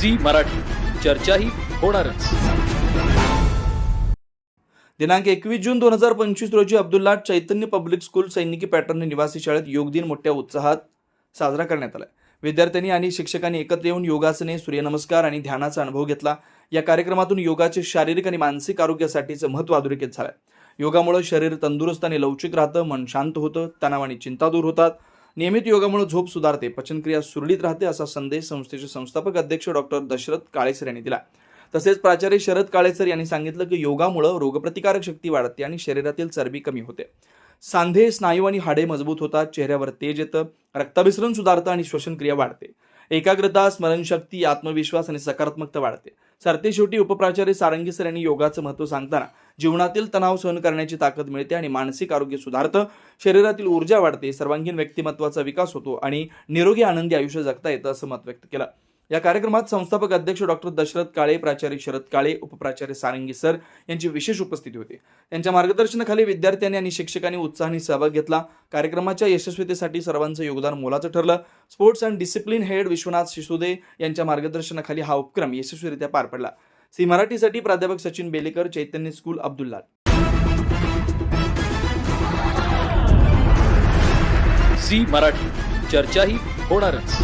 Zee Marathi. चर्चाही होणारच. दिनांक एकवीस जून दोन हजार पंचवीस रोजी अब्दुल्ला चैतन्य पब्लिक स्कूल सैनिकी पॅटर्न निवासी शाळेत योग दिन मोठ्या उत्साहात साजरा करण्यात आला विद्यार्थ्यांनी आणि शिक्षकांनी एकत्र येऊन योगासने सूर्यनमस्कार आणि ध्यानाचा अनुभव घेतला. या कार्यक्रमातून योगाचे शारीरिक आणि मानसिक आरोग्यासाठीचं महत्त्व अधोरेखित झालं योगामुळे शरीर तंदुरुस्त आणि लवचिक राहतं मन शांत होतं तणाव आणि चिंता दूर होतात. नियमित योगामुळे झोप सुधारते पचनक्रिया सुरळीत राहते असा संदेश संस्थेचे संस्थापक अध्यक्ष डॉक्टर दशरथ काळेसर यांनी दिला. तसेच प्राचार्य शरद काळेसर यांनी सांगितलं की योगामुळं रोगप्रतिकारक शक्ती वाढते आणि शरीरातील चरबी कमी होते. सांधे स्नायू आणि हाडे मजबूत होतात चेहऱ्यावर तेज येतं रक्ताभिसरण सुधारतं आणि श्वसनक्रिया वाढते. एकाग्रता स्मरणशक्ती आत्मविश्वास आणि सकारात्मकता वाढते. सरतेशेवटी उपप्राचार्य सारंगी सर यांनी योगाचं महत्त्व सांगताना जीवनातील तणाव सहन करण्याची ताकद मिळते आणि मानसिक आरोग्य सुधारतं शरीरातील ऊर्जा वाढते सर्वांगीण व्यक्तिमत्वाचा विकास होतो आणि निरोगी आनंदी आयुष्य जगता येतं असं मत व्यक्त केलं. या कार्यक्रमात संस्थापक अध्यक्ष डॉक्टर दशरथ काळे प्राचार्य शरद काळे उपप्राचार्य सारंगी सर यांची विशेष उपस्थिती होती. त्यांच्या मार्गदर्शनाखाली विद्यार्थ्यांनी आणि शिक्षकांनी उत्साहाने सहभाग घेतला. कार्यक्रमाच्या यशस्वीतेसाठी सर्वांचं योगदान मोलाचं ठरलं. Sports and discipline head Vishwanath Shisude यांच्या मार्गदर्शनाखाली हा उपक्रम यशस्वीरित्या पार पडला. सी मराठीसाठी प्राध्यापक सचिन बेलेकर चैतन्य स्कूल अब्दुल्ला सी मराठी. चर्चाही होणारच.